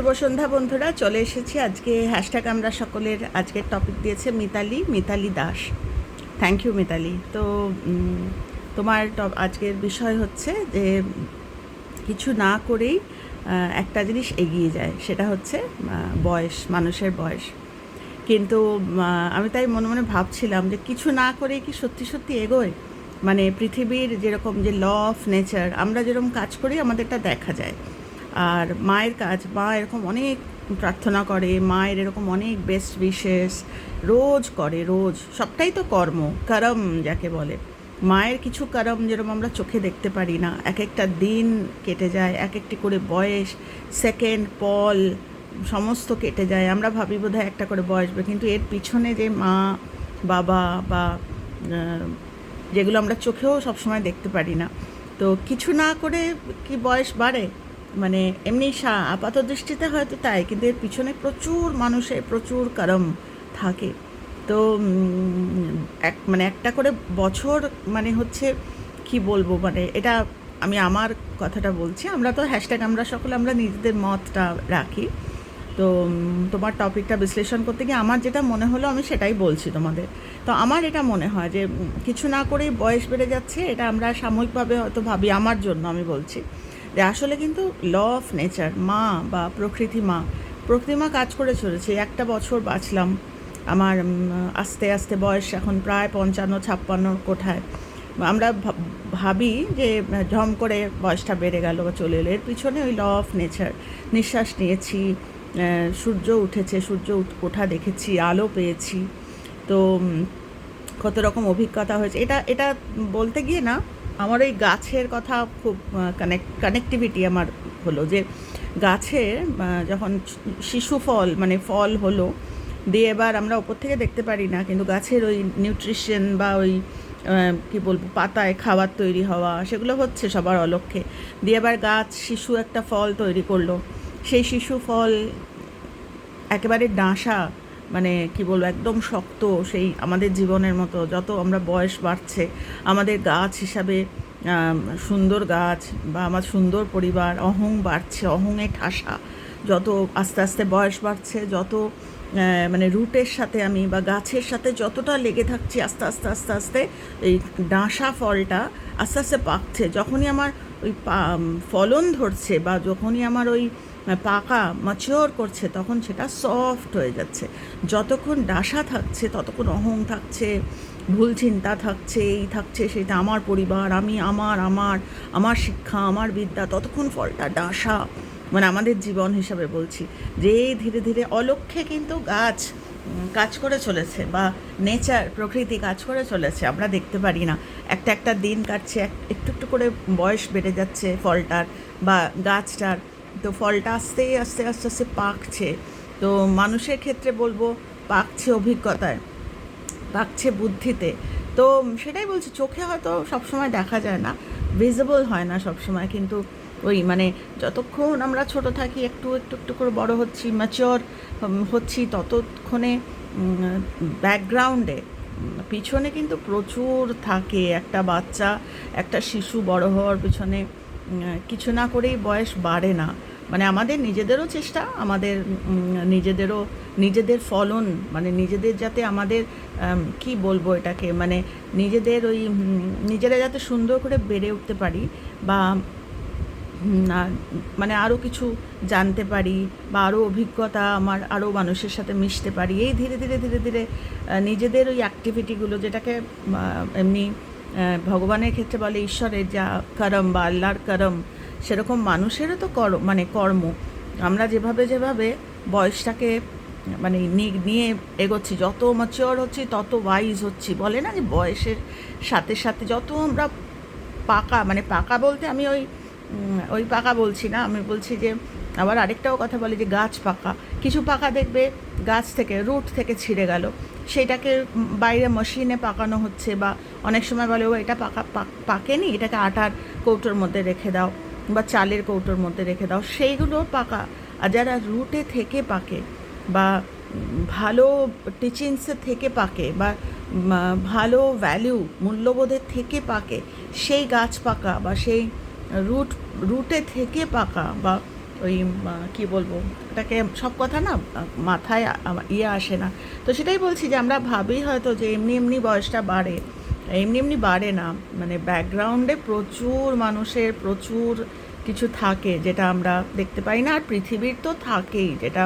শুভ সন্ধ্যা, বন্ধুরা। চলে এসেছি আজকে হ্যাশট্যাগ আমরা সকলের আজকের টপিক দিয়েছে Mitali Mitali Das. Thank you Mitali. তো তোমার আজকের বিষয় হচ্ছে যে, কিছু না করেই একটা জিনিস এগিয়ে যায়। সেটা হচ্ছে বয়স, মানুষের বয়স। কিন্তু আমি তাই মনে মনে ভাবছিলাম যে, কিছু না করে কি সত্যি সত্যি এগোয়? মানে পৃথিবীর যেরকম যে ল অফ নেচার আমরা যেরকম কাজ করি, আমাদেরটা দেখা যায়। আর মায়ের কাজ, মা এরকম অনেক প্রার্থনা করে, মায়ের এরকম অনেক বেস্ট উইশেস রোজ করে, রোজ। সবটাই তো কর্ম, করম যাকে বলে। মায়ের কিছু কারম যেরকম আমরা চোখে দেখতে পারি না এক একটা দিন কেটে যায় এক একটি করে বয়স সেকেন্ড পল, সমস্ত কেটে যায়। আমরা ভাবি বোধহয় একটা করে বয়সবে কিন্তু এর পিছনে যে মা, বাবা বা যেগুলো আমরা চোখেও সবসময় দেখতে পারি না। তো কিছু না করে কি বয়স বাড়ে? মানে এমনি আপাত দৃষ্টিতে হয়তো তাই, কিন্তু এর পিছনে প্রচুর মানুষের প্রচুর কারম থাকে। তো এক মানে একটা করে বছর মানে হচ্ছে কি বলব মানে এটা আমি আমার কথাটা বলছি। আমরা তো হ্যাশট্যাগ আমরা সকলে, আমরা নিজেদের মতটা রাখি। তো তোমার টপিকটা বিশ্লেষণ করতে গিয়ে আমার যেটা মনে হলো আমি সেটাই বলছি তোমাদের। তো আমার এটা মনে হয় যে কিছু না করেই বয়স বেড়ে যাচ্ছে, এটা আমরা সাময়িকভাবে হয়তো ভাবি, আমার জন্য আমি বলছি। আসলে কিন্তু ল অফ নেচার মা বা প্রকৃতি মা। প্রকৃতি মা কাজ করে চলেছে। একটা বছর বাঁচলাম। আমার আস্তে আস্তে বয়স এখন প্রায় পঞ্চান্ন, ছাপ্পান্ন কোঠায়। আমরা ভাবি যে ঢম করে বয়সটা বেড়ে গেল বা চলে এলো। এর পিছনে ওই ল অফ নেচার নিঃশ্বাস নিয়েছি সূর্য উঠেছে, সূর্য ওঠা দেখেছি, আলো পেয়েছি। তো কত রকম অভিজ্ঞতা হয়েছে। এটা এটা বলতে গিয়ে না আমার ওই গাছের কথা খুব কানেক্ট কানেক্টিভিটি আমার হলো যে আহ, যখন শিশু ফল মানে ফল হলো দিয়ে এবার আমরা ওপর থেকে দেখতে পারি না কিন্তু গাছের ওই নিউট্রিশন বা ওই কি বলব পাতায় খাবার তৈরি হওয়া সেগুলো হচ্ছে সবার অলক্ষ্যে দিয়ে এবার গাছ শিশু একটা ফল তৈরি করল। সেই শিশু ফল একেবারে ডাঁসা মানে কি বলব, একদম শক্ত সেই আমাদের জীবনের মতো। যত আমরা বয়স বাড়ছে, আমাদের গাছ হিসাবে সুন্দর গাছ বা আমার সুন্দর পরিবার, অহং বাড়ছে, অহংয়ে ঠাসা। যত আস্তে আস্তে বয়স বাড়ছে, যত মানে রুটের সাথে আমি বা গাছের সাথে যতটা লেগে থাকছি, আস্তে আস্তে আস্তে আস্তে এই ডাঁসা ফলটা আস্তে আস্তে পাকছে। যখনই আমার ওই ফলন ধরছে বা যখনই আমার ওই পাকা ম্যাচিওর করছে, তখন সেটা সফট হয়ে যাচ্ছে। যতক্ষণ ডাসা থাকছে, ততক্ষণ অহং থাকছে, ভুল চিন্তা থাকছে, এই থাকছে, সেটা আমার পরিবার, আমি আমার আমার আমার শিক্ষা, আমার বিদ্যা, ততক্ষণ ফলটা ডাসা। মানে আমাদের জীবন হিসাবে বলছি। যে ধীরে ধীরে অলক্ষ্যে কিন্তু গাছ কাজ করে চলেছে বা নেচার প্রকৃতি কাজ করে চলেছে, আমরা দেখতে পারি না। একটা একটা দিন কাটছে, এক- একটু একটু করে বয়স বেড়ে যাচ্ছে ফলটার বা গাছটার। তো ফলটা আস্তে আস্তে আস্তে আস্তে পাকছে। তো মানুষের ক্ষেত্রে বলব, পাকছে অভিজ্ঞতায়, পাকছে বুদ্ধিতে। তো সেটাই বলছি, চোখে হয়তো সবসময় দেখা যায় না ভিজিবল হয় না সবসময়, কিন্তু ওই মানে যতক্ষণ আমরা ছোট থাকি, একটু একটু একটু করে বড় হচ্ছি ম্যাচিওর হচ্ছি, ততক্ষণে ব্যাকগ্রাউন্ডে পিছনে কিন্তু প্রচুর থাকে একটা বাচ্চা, একটা শিশু বড় হওয়ার পিছনে কিছু না করেই বয়স বাড়ে না। মানে আমাদের নিজেদেরও চেষ্টা আমাদের নিজেদেরও নিজেদের ফলন মানে নিজেদের যাতে আমাদের আম, কি বলব এটাকে মানে নিজেদের ওই নিজেরা যাতে সুন্দর করে বেড়ে উঠতে পারি বা মানে আরও কিছু জানতে পারি বা আরও অভিজ্ঞতা আমার আরও মানুষের সাথে মিশতে পারি এই ধীরে ধীরে ধীরে ধীরে নিজেদের ওই অ্যাক্টিভিটিগুলো যেটাকে এমনি ভগবানের ক্ষেত্রে বলে ঈশ্বরের যা করম বা আল্লাহর করম সেরকম মানুষেরও তো কর মানে কর্ম। আমরা যেভাবে যেভাবে বয়সটাকে মানে নিয়ে এগোচ্ছি, যত ম্যাচিওর হচ্ছি, তত ওয়াইজ হচ্ছি। বলে না যে বয়সের সাথে সাথে যত আমরা পাকা মানে পাকা বলতে আমি ওই ওই পাকা বলছি না। আমি বলছি যে, আবার আরেকটাও কথা বলে যে গাছ পাকা। কিছু পাকা দেখবে, গাছ থেকে রুট থেকে ছিঁড়ে গেল। সেটাকে বাইরে মেশিনে পাকানো হচ্ছে বা অনেক সময় বলে, ও, এটা পাকা পাকেনি, এটাকে আটার কৌটোর মধ্যে রেখে দাও। বা চালের কৌটোর মধ্যে রেখে দাও, সেইগুলো পাকা। আর যারা রুটে থেকে পাকে বা ভালো টিচিংসের থেকে পাকে বা ভালো ভ্যালু মূল্যবোধের থেকে পাকে, সেই গাছ পাকা বা সেই রুট রুটে থেকে পাকা বা ওই কি বলব, এটাকে সব কথা না, মাথায় ইয়ে আসে না। তো সেটাই বলছি যে আমরা ভাবি হয়তো যে এমনি এমনি বয়সটা বাড়ে। এমনি এমনি বাড়ে না। মানে ব্যাকগ্রাউন্ডে প্রচুর মানুষের প্রচুর কিছু থাকে যেটা আমরা দেখতে পাই না। আর পৃথিবীর তো থাকেই যেটা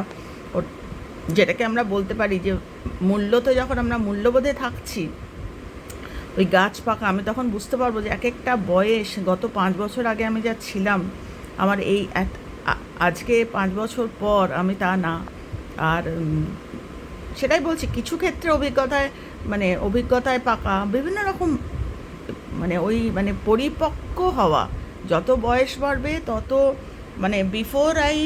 যেটাকে আমরা বলতে পারি যে মূল্য তো যখন আমরা মূল্যবোধে থাকছি, ওই গাছ পাকা, আমি তখন বুঝতে পারব যে এক একটা বয়স, গত পাঁচ বছর আগে আমি যা ছিলাম, আমার এই আজকে পাঁচ বছর পর আমি তা না। আর সেটাই বলছি, কিছু ক্ষেত্রে অভিজ্ঞতায় মানে অভিজ্ঞতায় পাকা, বিভিন্ন রকম মানে ওই মানে পরিপক্ক হওয়া। যত বয়স বাড়বে, তত মানে বিফোর আই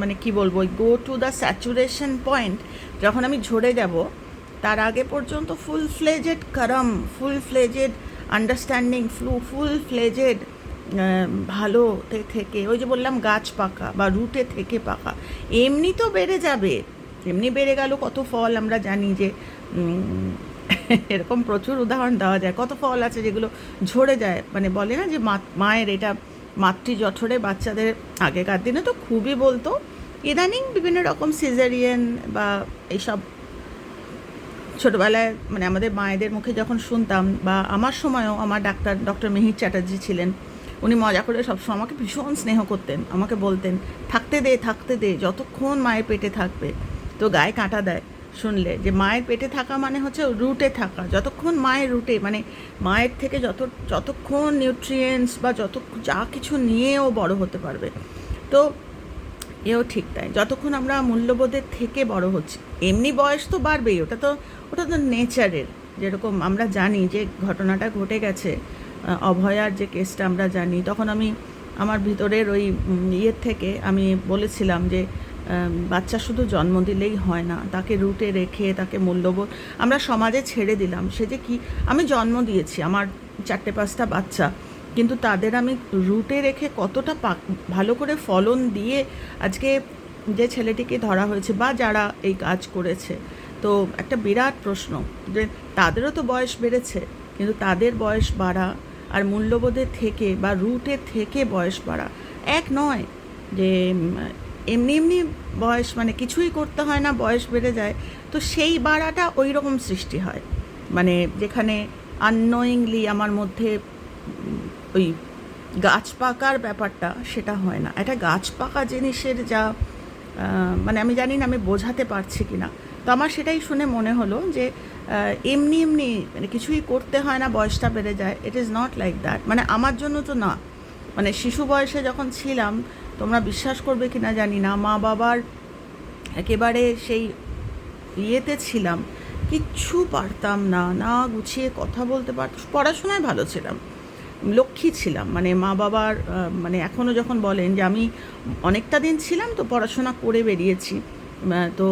মানে কি বলব go to the saturation point যখন আমি ঝরে যাব, তার আগে পর্যন্ত ফুল ফ্লেজেড কারাম full fledged understanding flu full fledged ভালো থেকে, ওই যে বললাম গাছ পাকা বা রুটে থেকে পাকা, এমনি তো বেড়ে যাবে। এমনি বেড়ে গেল, কত ফল আমরা জানি যে এরকম প্রচুর উদাহরণ দেওয়া যায়। কত ফল আছে যেগুলো ঝরে যায়। মানে বলে না যে মায়ের এটা মাতৃ জঠরে বাচ্চাদের আগেকার দিনে তো খুবই বলতো। ইদানিং বিভিন্ন রকম সিজারিয়ান বা এইসব ছোটোবেলায় মানে আমাদের মায়েদের মুখে যখন শুনতাম বা আমার সময়ও আমার ডাক্তার ডক্টর মিহির চ্যাটার্জি ছিলেন। উনি মজা করে সবসময় আমাকে ভীষণ স্নেহ করতেন। আমাকে বলতেন, থাকতে দে থাকতে দে, যতক্ষণ মায়ের পেটে থাকবে। তো গায়ে কাঁটা দেয়। শুনলে যে মায়ের পেটে থাকা মানে হচ্ছে রুটে থাকা। যতক্ষণ মায়ের রুটে মানে মায়ের থেকে যত, যতক্ষণ নিউট্রিয়েন্টস বা যত, যা কিছু নিয়েও বড় হতে পারবে, তো এও ঠিক তাই। যতক্ষণ আমরা মূল্যবোধের থেকে বড় হচ্ছি, এমনি বয়স তো বাড়বেই, ওটা তো ওটা তো নেচারের। যেরকম আমরা জানি যে ঘটনাটা ঘটে গেছে অভয়ার যে কেসটা আমরা জানি, তখন আমি আমার ভিতরের ওই ইয়ের থেকে আমি বলেছিলাম যে বাচ্চা শুধু জন্ম দিলেই হয় না, তাকে রুটে রেখে, তাকে মূল্যবোধ আমরা সমাজে ছেড়ে দিলাম। সে যে কি, আমি জন্ম দিয়েছি, আমার চারটে পাঁচটা বাচ্চা, কিন্তু তাদের আমি রুটে রেখে কতটা পাক ভালো করে ফলন দিয়ে আজকে যে ছেলেটিকে ধরা হয়েছে বা যারা এই কাজ করেছে। তো একটা বিরাট প্রশ্ন, যে তাদেরও তো বয়স বেড়েছে, কিন্তু তাদের বয়স বাড়া আর মূল্যবোধের থেকে বা রুটের থেকে বয়স বাড়া এক নয় যে এমনি এমনি বয়স মানে কিছুই করতে হয় না, বয়স বেড়ে যায়। তো সেই বাড়াটা ওই রকম সৃষ্টি হয়। মানে যেখানে আননোয়িংলি আমার মধ্যে ওই গাছ পাকার ব্যাপারটা সেটা হয় না। একটা গাছ পাকা জিনিসের যা মানে আমি জানি না আমি বোঝাতে পারছি কি না তো আমার সেটাই শুনে মনে হলো যে এমনি এমনি মানে কিছুই করতে হয় না, বয়সটা বেড়ে যায়। It is not like that মানে আমার জন্য তো না। মানে শিশু বয়সে যখন ছিলাম তোমরা বিশ্বাস করবে কি না জানি না। মা বাবার একেবারে সেই ইয়েতে ছিলাম, কিচ্ছু পারতাম না না গুছিয়ে কথা বলতে পারতাম। পড়াশোনায় ভালো ছিলাম, লক্ষ্মী ছিলাম। মানে মা বাবার মানে এখনও যখন বলেন যে আমি অনেকটা দিন ছিলাম তো পড়াশোনা করে বেরিয়েছি তো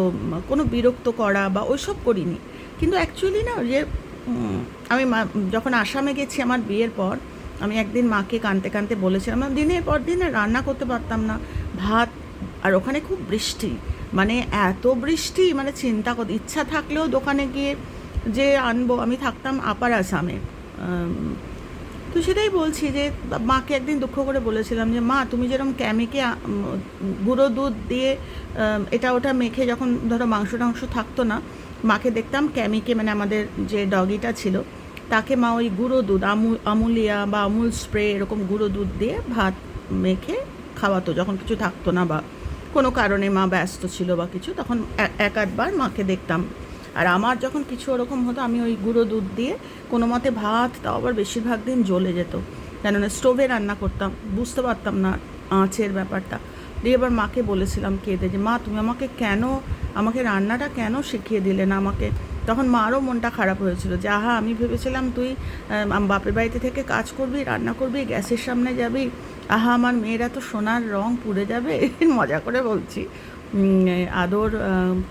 কোনো বিরক্ত করা বা ওইসব করিনি। কিন্তু অ্যাকচুয়ালি না, যে আমি যখন আসামে গেছি আমার বিয়ের পর আমি একদিন মাকে কানতে কানতে বলেছিলাম দিনের পর দিন রান্না করতে পারতাম না, ভাত আর ওখানে খুব বৃষ্টি মানে এত বৃষ্টি মানে চিন্তা করতে ইচ্ছা থাকলেও দোকানে গিয়ে যে আনব, আমি থাকতাম আপার আসামে। তো সেটাই বলছি যে, মাকে একদিন দুঃখ করে বলেছিলাম যে, মা, তুমি যেরকম ক্যামিকে গুঁড়ো দুধ দিয়ে এটা ওটা মেখে যখন ধরো মাংস টাংস থাকতো না, মাকে দেখতাম ক্যামিকে মানে আমাদের যে ডগিটা ছিল তাকে মা ওই গুঁড়ো দুধ আমুল আমুলিয়া বা আমুল স্প্রে এরকম গুঁড়ো দুধ দিয়ে ভাত মেখে খাওয়াতো, যখন কিছু থাকতো না বা কোনো কারণে মা ব্যস্ত ছিল বা কিছু, তখন এক আধবার মাকে দেখতাম। আর আমার যখন কিছু ওরকম হতো, আমি ওই গুঁড়ো দুধ দিয়ে কোনো মতে ভাত, তাও আবার বেশিরভাগ দিন জ্বলে যেত। কেননা স্টোভে রান্না করতাম, বুঝতে পারতাম না আঁচের ব্যাপারটা। দিয়ে এবার মাকে বলেছিলাম কেঁদে যে, মা, তুমি আমাকে কেন, আমাকে রান্নাটা কেন শিখিয়ে দিলে না? আমাকে তখন মারও মনটা খারাপ হয়েছিল যে, আহা, আমি ভেবেছিলাম তুই বাপের বাড়িতে থেকে কাজ করবি, রান্না করবি, গ্যাসের সামনে যাবি। আহা, আমার মেয়েরা তো সোনার রং পুড়ে যাবে? মজা করে বলছি। আদর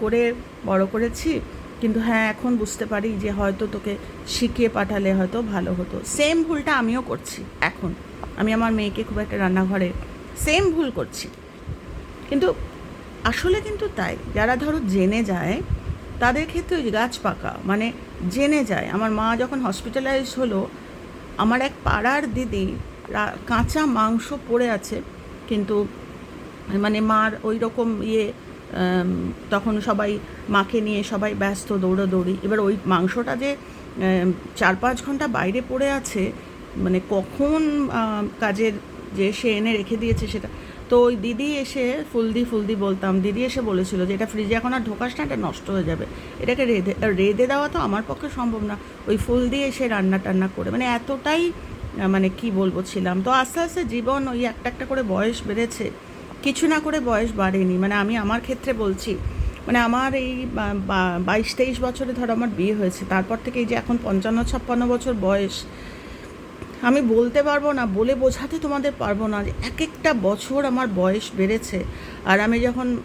করে বড় করেছি। কিন্তু হ্যাঁ এখন বুঝতে পারি যে, হয়তো তোকে শিখিয়ে পাঠালে হয়তো ভালো হতো। সেম ভুলটা আমিও করছি এখন। আমি আমার মেয়েকে খুব একটা রান্নাঘরে সেম ভুল করছি। কিন্তু আসলে কিন্তু তাই। যারা ধরো জেনে যায় তাদের ক্ষেত্রে ওই গাছ পাকা মানে জেনে যায়। আমার মা যখন হসপিটালাইজ হলো, আমার এক পাড়ার দিদি কাঁচা মাংস পড়ে আছে, কিন্তু মানে মার ওই রকম ইয়ে তখন সবাই মাকে নিয়ে সবাই ব্যস্ত দৌড়াদৌড়ি। এবার ওই মাংসটা যে চার পাঁচ ঘণ্টা বাইরে পড়ে আছে মানে কখন কাজের যে সে এনে রেখে দিয়েছে সেটা তো ওই দিদি এসে ফুলদি ফুলদি বলতাম, দিদি এসে বলেছিল যে এটা ফ্রিজে এখন আর ঢোকাস না, এটা নষ্ট হয়ে যাবে। এটাকে রেঁধে রেঁধে দেওয়া তো আমার পক্ষে সম্ভব না। ওই ফুল দিয়ে এসে রান্না টান্না করে মানে এতটাই মানে কি বলব, ছিলাম। তো আস্তে আস্তে জীবন ওই একটা একটা করে বয়স বেড়েছে। কিছু না করে বয়স বাড়েনি। মানে আমি আমার ক্ষেত্রে বলছি মানে আমার এই বাইশ তেইশ বছরে ধরো আমার বিয়ে হয়েছে, তারপর থেকে এই যে এখন পঞ্চান্ন, ছাপ্পান্ন বছর বয়স আমি বলতে পারব না, বলে বোঝাতে তোমাদের পারব না যে এক একটা বছর আমার বয়স বেড়েছে। আর আমি যখন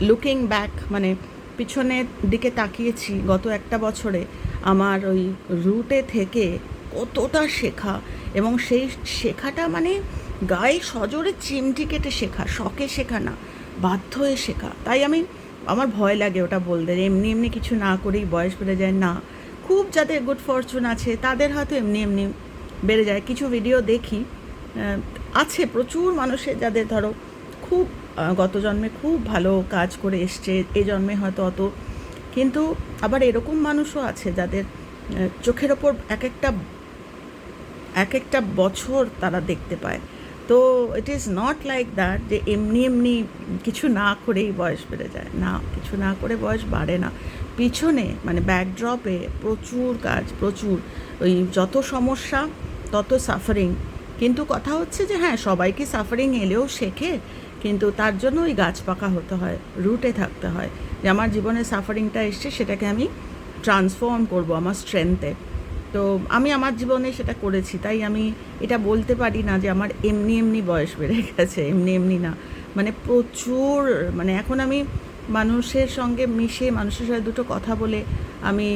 লুকিং ব্যাক মানে পিছনের দিকে তাকিয়েছি গত একটা বছরে, আমার ওই রুটে থেকে কতটা শেখা এবং সেই শেখাটা মানে গায়ে সজোরে চিমটি কেটে শেখা, শখে শেখা না, বাধ্য হয়ে শেখা। তাই আমি, আমার ভয় লাগে ওটা বলতে এমনি এমনি কিছু না করেই বয়স বেড়ে যায়, না। খুব যাদের গুড ফরচুন আছে, তাদের হয়তো এমনি এমনি বেড়ে যায়। কিছু ভিডিও দেখি আছে প্রচুর মানুষের যাদের ধরো খুব গত জন্মে খুব ভালো কাজ করে এসছে, এ জন্মে হয়তো অত। কিন্তু আবার এরকম মানুষও আছে যাদের চোখের ওপর এক একটা এক একটা বছর তারা দেখতে পায়। তো it is not like that যে এমনি এমনি কিছু না করেই বয়স বেড়ে যায়। না, কিছু না করে বয়স বাড়ে না। পিছনে মানে ব্যাকড্রপে প্রচুর কাজ, প্রচুর। ওই যত সমস্যা, তত সাফারিং কিন্তু কথা হচ্ছে যে হ্যাঁ সবাইকে সাফারিং এলেও শেখে? কিন্তু তার জন্য ওই গাছ পাকা হতে হয় রুটে থাকতে হয়। যে আমার জীবনে সাফারিংটা এসছে, সেটাকে আমি ট্রান্সফর্ম করব আমার স্ট্রেংথে তো আমি আমার জীবনে সেটা করেছি, তাই আমি এটা বলতে পারি না যে আমার এমনি এমনি বয়স বেড়ে গেছে, এমনি এমনি না। মানে প্রচুর মানে এখন আমি মানুষের সঙ্গে মিশে, মানুষের সাথে দুটো কথা বলে আমি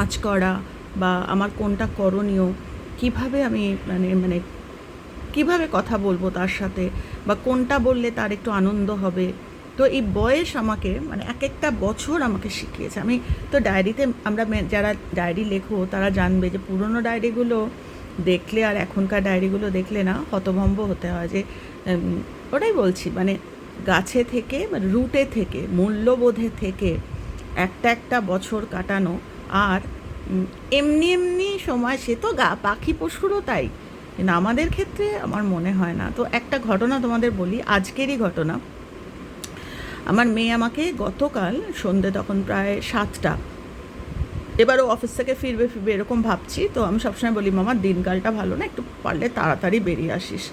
আঁচ করা বা আমার কোনটা করণীয়, কীভাবে আমি মানে মানে কীভাবে কথা বলব তার সাথে বা কোনটা বললে তার একটু আনন্দ হবে। তো এই বয়স আমাকে মানে এক একটা বছর আমাকে শিখিয়েছে। আমি তো ডায়েরিতে আমরা যারা ডায়েরি লেখো তারা জানবে যে পুরনো ডায়েরিগুলো দেখলে আর এখনকার ডায়েরিগুলো দেখলে না হতভম্ব হতে হয় যে ওটাই বলছি। মানে গাছে থেকে মানে রুটে থেকে, মূল্যবোধে থেকে একটা একটা বছর কাটানো। আর এমনি এমনি সময় সে তো গা, পাখি পশুরও তাই। কিন্তু আমাদের ক্ষেত্রে আমার মনে হয় না। তো একটা ঘটনা তোমাদের বলি, আজকেরই ঘটনা। আমার মেয়ে আমাকে গতকাল সন্ধে তখন প্রায় সাতটা, এবারও অফিস থেকে ফিরবে ফিরবে এরকম ভাবছি। তো আমি সবসময় বলি, মামা, দিনকালটা ভালো না, একটু পারলে তাড়াতাড়ি বেরিয়ে আসিস।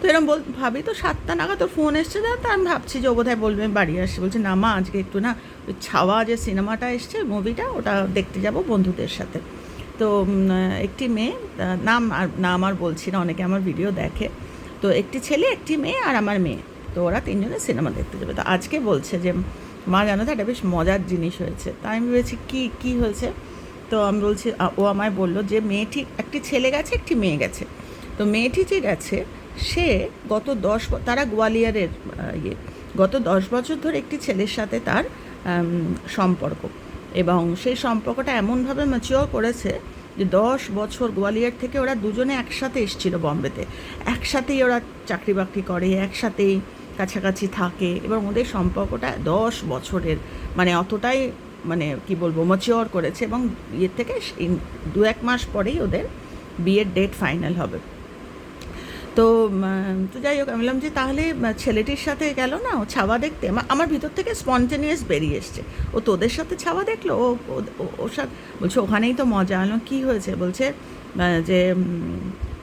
তো এরকম বল, ভাবি তো সাতটা নাগাদ তোর ফোন এসছে না তো আমি ভাবছি যে ও বোধহয় বলবে বাড়ি আসি বলছে, না মা, আজকে একটু না ওই ছাওয়া যে সিনেমাটা এসছে মুভিটা ওটা দেখতে যাব বন্ধুদের সাথে। তো একটি মেয়ে নাম আর নাম আর বলছি না, অনেকে আমার ভিডিও দেখে। তো একটি ছেলে, একটি মেয়ে আর আমার মেয়ে। তো ওরা তিনজনে সিনেমা দেখতে যাবে। তো আজকে বলছে যে, মা, জানো তো, একটা বেশ মজার জিনিস হয়েছে। তাই আমি ভেবেছি, কী কী হয়েছে? তো আমি বলছি ও আমায় বলল যে মেয়েটি একটি ছেলে গেছে, একটি মেয়ে গেছে। তো মেয়েটি যে গেছে সে গত দশ তারা গোয়ালিয়রের ইয়ে গত দশ বছর ধরে একটি ছেলের সাথে তার সম্পর্ক। এবং সেই সম্পর্কটা এমনভাবে ম্যাচিওর করেছে যে দশ বছর গোয়ালিয়র থেকে ওরা দুজনে একসাথে এসেছিল বম্বেতে। একসাথেই ওরা চাকরি বাকরি করে, একসাথেই কাছাকাছি থাকে এবং ওদের সম্পর্কটা দশ বছরের মানে অতটাই মানে কি বলব ম্যাচিওর করেছে এবং ইয়ের থেকে দু এক মাস পরেই ওদের বিয়ের ডেট ফাইনাল হবে। তো তো যাই হোক, আমি বললাম যে তাহলে ছেলেটির সাথে গেল না, ও ছাওয়া দেখতে। আমার ভিতর থেকে স্পন্টেনিয়াস বেরিয়ে এসছে। ও তোদের সাথে ছাওয়া দেখল? ও ওর সাথে, বলছে, ওখানেই তো মজা। আলো কী হয়েছে? বলছে যে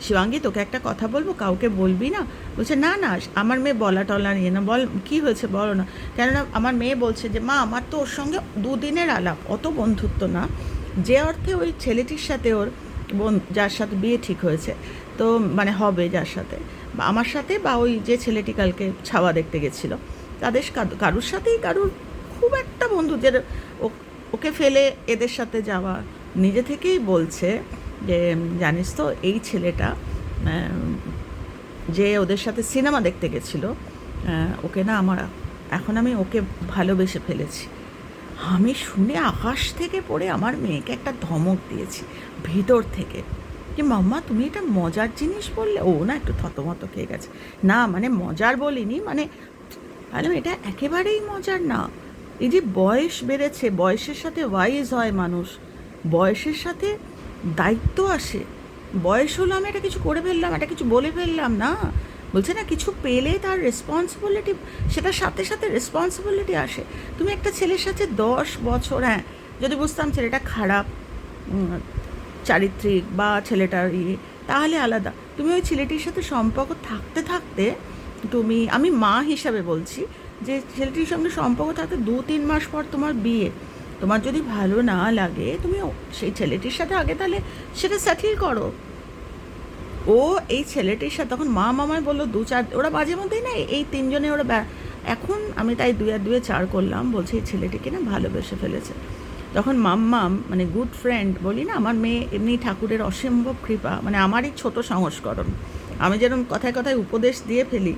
শিবাঙ্গী, তোকে একটা কথা বলব? কাউকে বলবি না? বলছে, না না, আমার মেয়ে বলা টলা নিয়ে না। বল, কী হয়েছে বলো না। কেননা আমার মেয়ে বলছে যে, মা, আমার তো ওর সঙ্গে দুদিনের আলাপ, অত বন্ধুত্ব না। যে অর্থে ওই ছেলেটির সাথে ওর বোন যার সাথে বিয়ে ঠিক হয়েছে, তো মানে হবে যার সাথে। বা আমার সাথে বা ওই যে ছেলেটি কালকে ছাওয়া দেখতে গেছিল, তাদের কারুর সাথেই কারুর খুব একটা বন্ধু যে ওকে ফেলে এদের সাথে যাওয়া। নিজে থেকেই বলছে যে, জানিস তো এই ছেলেটা যে ওদের সাথে সিনেমা দেখতে গেছিল ওকে না আমার, এখন আমি ওকে ভালোবেসে ফেলেছি। আমি শুনে আকাশ থেকে পড়ে আমার মেয়েকে একটা ধমক দিয়েছি, ভিতর থেকে। কি মাম্মা, তুমি এটা মজার জিনিস বললে? ও না, একটু থতমত খেয়ে গেছে। না মানে মজার বলিনি মানে আরে এটা একেবারেই মজার না। এই যে বয়স বেড়েছে, বয়সের সাথে ওয়াইজ হয় মানুষ, বয়সের সাথে দায়িত্ব আসে। বয়স হলো আমি এটা কিছু করে ফেললাম, এটা কিছু বলে ফেললাম, না। বলছে না, কিছু পেলে তার রেসপন্সিবিলিটি সেটার সাথে সাথে রেসপন্সিবিলিটি আসে। তুমি একটা ছেলের সাথে দশ বছর হ্যাঁ যদি বুঝতাম ছেলেটা খারাপ চারিত্রিক বা ছেলেটার ইয়ে তাহলে আলাদা। তুমি ওই ছেলেটির সাথে সম্পর্ক থাকতে থাকতে তুমি, আমি মা হিসাবে বলছি, যে ছেলেটির সঙ্গে সম্পর্ক থাকতে দু তিন মাস পর তোমার বিয়ে, তোমার যদি ভালো না লাগে, তুমি সেই ছেলেটির সাথে আগে তাহলে সেটা সেটেল করো। ও এই ছেলেটির সাথে তখন মা মামায় বলল, দু চার ওরা মাঝে মধ্যেই না এই তিনজনে ওরা এখন আমি তাই দুয়ে দুয়ে চার করলাম, বলছি এই ছেলেটিকে না ভালোবেসে ফেলেছে। তখন মাম্মাম মানে গুড ফ্রেন্ড বলি না, আমার মেয়ে এমনি ঠাকুরের অসম্ভব কৃপা মানে আমারই ছোট সংস্করণ। আমি যেরকম কথায় কথায় উপদেশ দিয়ে ফেলি,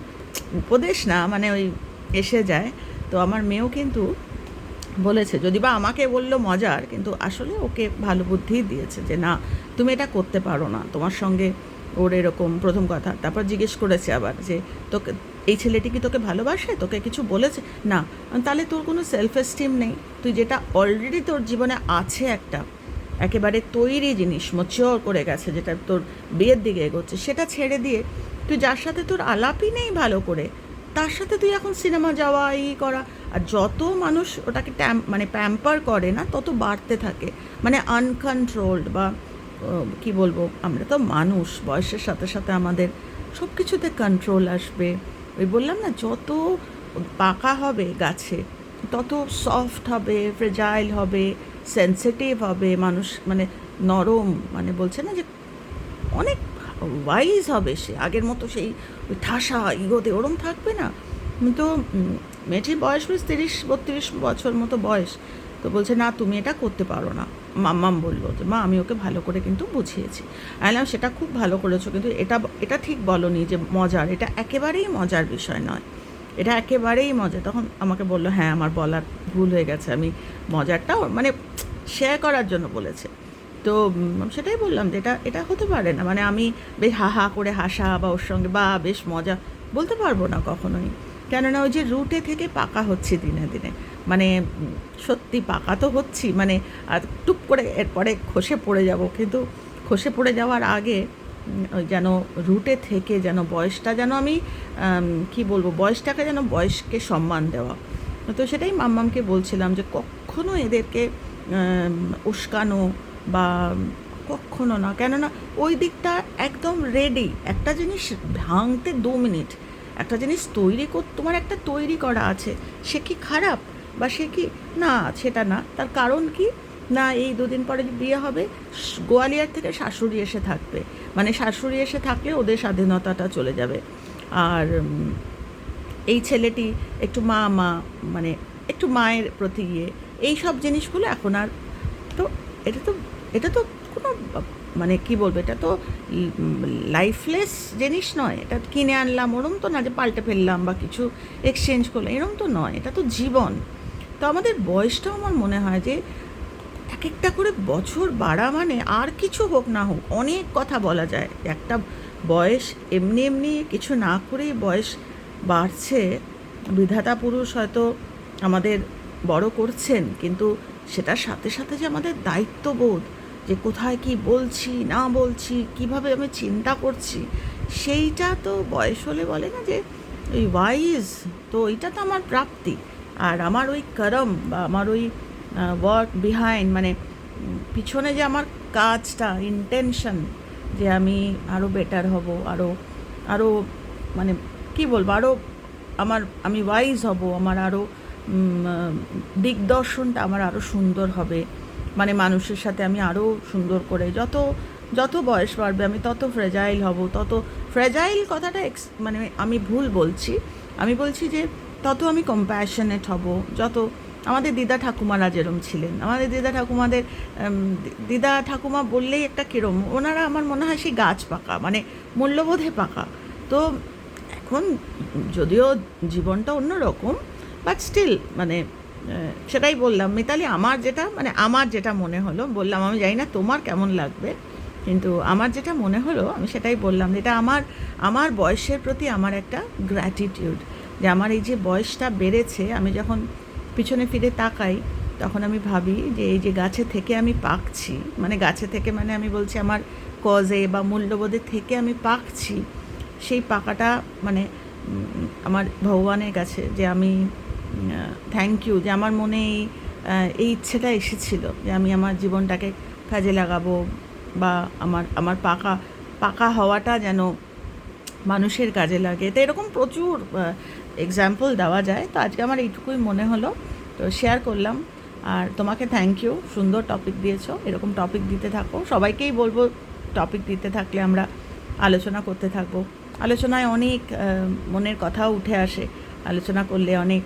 উপদেশ না মানে ওই এসে যায়। তো আমার মেয়েও কিন্তু বলেছে, যদি বা আমাকে বলল মজার, কিন্তু আসলে ওকে ভালো বুদ্ধিই দিয়েছে যে, না, তুমি এটা করতে পারো না। তোমার সঙ্গে ওর এরকম প্রথম কথা। তারপর জিজ্ঞেস করেছে আবার যে, তোকে, এই ছেলেটি কি তোকে ভালোবাসে? তোকে কিছু বলেছে? না। তাহলে তোর কোনো সেলফ এস্টিম নেই। তুই যেটা অলরেডি তোর জীবনে আছে একটা, একেবারে তৈরি জিনিস মচিওর করে গেছে, যেটা তোর বিয়ের দিকে এগোচ্ছে, সেটা ছেড়ে দিয়ে তুই যার সাথে তোর আলাপই নেই ভালো করে, তার সাথে তুই এখন সিনেমা যাওয়া ই করা। আর যত মানুষ ওটাকে ট্যাম মানে প্যাম্পার করে না, তত বাড়তে থাকে। মানে আনকন্ট্রোলড বা কি বলব, আমরা তো মানুষ, বয়সের সাথে সাথে আমাদের সব কিছুতে কন্ট্রোল আসবে। ওই বললাম না, যত পাকা হবে গাছে, তত সফট হবে ফ্রেজাইল হবে সেন্সিটিভ হবে, মানুষ মানে নরম মানে বলছে না যে অনেক ওয়াইজ হবে সে। আগের মতো সেই ওই ঠাসা ইগোতে ওরম থাকবে না। তো মেয়েটির বয়স বেশ তিরিশ, বত্রিশ বছর মতো বয়স। তো বলছে, না, তুমি এটা করতে পারো না। মাম্মাম বলল যে, মা, আমি ওকে ভালো করে কিন্তু বুঝিয়েছি। আইলাম সেটা খুব ভালো করেছ, কিন্তু এটা এটা ঠিক বলনি যে মজার, এটা একেবারেই মজার বিষয় নয়। এটা একেবারেই মজা তখন আমাকে বলল হ্যাঁ আমার বলার ভুল হয়ে গেছে, আমি মজারটা মানে শেয়ার করার জন্য বলেছে। তো সেটাই বললাম যে, এটা এটা হতে পারে না। মানে আমি বেশ হা হা করে হাসা বা ওর সঙ্গে, বা বেশ মজা বলতে পারব না কখনোই। কেননা ওই যে রুটে থেকে পাকা হচ্ছে দিনে দিনে। মানে সত্যি পাকা তো হচ্ছি মানে আর টুপ করে এরপরে খসে পড়ে যাব। কিন্তু খসে পড়ে যাওয়ার আগে যেন রুটে থেকে যেন বয়সটা যেন আমি কি বলব, বয়সটাকে যেন বয়সকে সম্মান দেওয়া। তো সেটাই মাম্মামকে বলছিলাম যে, কখনো এদেরকে উস্কানো বা কখনো না, কেননা ওই দিকটা একদম রেডি একটা জিনিস ভাঙতে দু মিনিট। একটা জিনিস তৈরি কর, তোমার একটা তৈরি করা আছে, সে কি খারাপ? বা সে কি? না, সেটা না। তার কারণ কি? না, এই দুদিন পরে বিয়ে হবে, গোয়ালিয়র থেকে শাশুড়ি এসে থাকবে। মানে শাশুড়ি এসে থাকলে ওদের স্বাধীনতাটা চলে যাবে। আর এই ছেলেটি একটু মা মা মানে একটু মায়ের প্রতি ইয়ে এই সব জিনিসগুলো এখন আর তো এটা তো এটা তো কোনো মানে কি বলব, এটা তো লাইফলেস জিনিস নয়। এটা কিনে আনলাম, ওরম তো না যে পাল্টে ফেললাম বা কিছু এক্সচেঞ্জ করলাম, এরম তো নয়। এটা তো জীবন। আমাদের বয়সটাও আমার মনে হয় যে এক একটা করে বছর বাড়া মানে আর কিছু হোক না হোক, অনেক কথা বলা যায়। একটা বয়স এমনি এমনি কিছু না করেই বয়স বাড়ছে। বিধাতা পুরুষ হয়তো আমাদের বড় করছেন, কিন্তু সেটার সাথে সাথে যে আমাদের দায়িত্ববোধ, যে কোথায় কি বলছি, না বলছি, কীভাবে আমি চিন্তা করছি, সেইটা তো বয়স হলে বলে না যে ওই ওয়াইজ তো ওইটা তো আমার প্রাপ্তি। আর আমার ওই করম, বা আমার ওই ওয়ার্ক বিহাইন্ড মানে পিছনে যে আমার কাজটা ইন্টেনশন যে আমি আরও বেটার হব আরও আরও মানে কি বলব আরও আমার, আমি ওয়াইজ হব, আমার আরও দিগদর্শনটা আমার আরও সুন্দর হবে। মানে মানুষের সাথে আমি আরও সুন্দর করে, যত যত বয়স বাড়বে, আমি তত ফ্রেজাইল হব, তত ফ্রেজাইল কথাটা এক্স মানে আমি ভুল বলছি। আমি বলছি যে তত আমি কম্প্যাশনেট হব। যত আমাদের দিদা ঠাকুমারা যেরম ছিলেন। আমাদের দিদা ঠাকুমাদের দিদা ঠাকুমা বললেই একটা কিরম, ওনারা আমার মনে হয় সেই গাছ পাকা মানে মূল্যবোধে পাকা। তো এখন যদিও জীবনটা অন্যরকম বাট স্টিল মানে সেটাই বললাম। মিতালি, আমার যেটা মানে আমার যেটা মনে হলো, বললাম, আমি জানি না তোমার কেমন লাগবে, কিন্তু আমার যেটা মনে হলো, আমি সেটাই বললাম এটা আমার আমার বয়সের প্রতি আমার একটা গ্র্যাটিটিউড যে আমার এই যে বয়সটা বেড়েছে, আমি যখন পিছনে ফিরে তাকাই, তখন আমি ভাবি যে এই যে গাছে থেকে আমি পাকছি মানে গাছে থেকে মানে আমি বলছি আমার কজে বা মূল্যবোধের থেকে আমি পাকছি, সেই পাকাটা মানে আমার ভগবানের কাছে যে আমি থ্যাংক ইউ যে আমার মনে এই এই ইচ্ছেটা এসেছিল যে আমি আমার জীবনটাকে কাজে লাগাবো বা আমার আমার পাকা পাকা হওয়াটা যেন মানুষের কাজে লাগে। তো এরকম প্রচুর এক্সাম্পল দেওয়া যায়। তো আজকে আমার এইটুকুই মনে হলো। তো শেয়ার করলাম। আর তোমাকে থ্যাংক ইউ সুন্দর টপিক দিয়েছ। এরকম টপিক দিতে থাকো। সবাইকেই বলব টপিক দিতে থাকলে আমরা আলোচনা করতে থাকব। আলোচনায় অনেক মনের কথাও উঠে আসে। আলোচনা করলে অনেক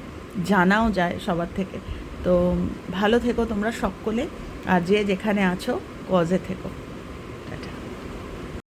জানাও যায় সবার থেকে। তো ভালো থেকো তোমরা সকলে। আর যে যেখানে আছো কজে থেকো।